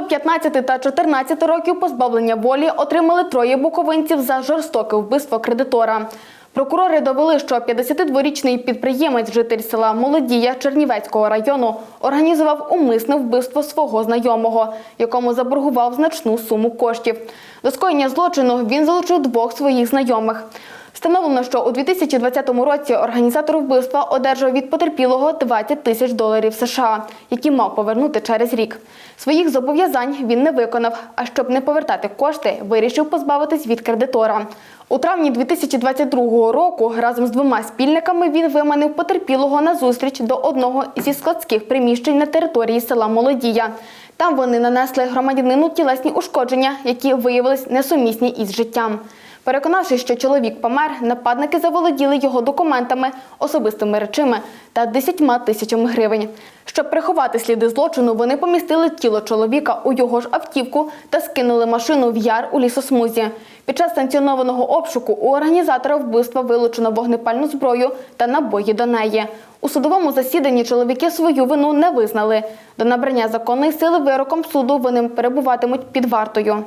До 15 та 14 років позбавлення волі отримали троє буковинців за жорстоке вбивство кредитора. Прокурори довели, що 52-річний підприємець, житель села Молодія Чернівецького району, організував умисне вбивство свого знайомого, якому заборгував значну суму коштів. До скоєння злочину він залучив двох своїх знайомих. Встановлено, що у 2020 році організатор вбивства одержав від потерпілого 20 тисяч доларів США, які мав повернути через рік. Своїх зобов'язань він не виконав, а щоб не повертати кошти, вирішив позбавитись від кредитора. У травні 2022 року разом з двома спільниками він виманив потерпілого на зустріч до одного зі складських приміщень на території села Молодія. Там вони нанесли громадянину тілесні ушкодження, які виявились несумісні із життям. Переконавшись, що чоловік помер, нападники заволоділи його документами, особистими речами та 10 тисячами гривень. Щоб приховати сліди злочину, вони помістили тіло чоловіка у його ж автівку та скинули машину в яр у лісосмузі. Під час санкціонованого обшуку у організатора вбивства вилучено вогнепальну зброю та набої до неї. У судовому засіданні чоловіки свою вину не визнали. До набрання законної сили вироком суду вони перебуватимуть під вартою.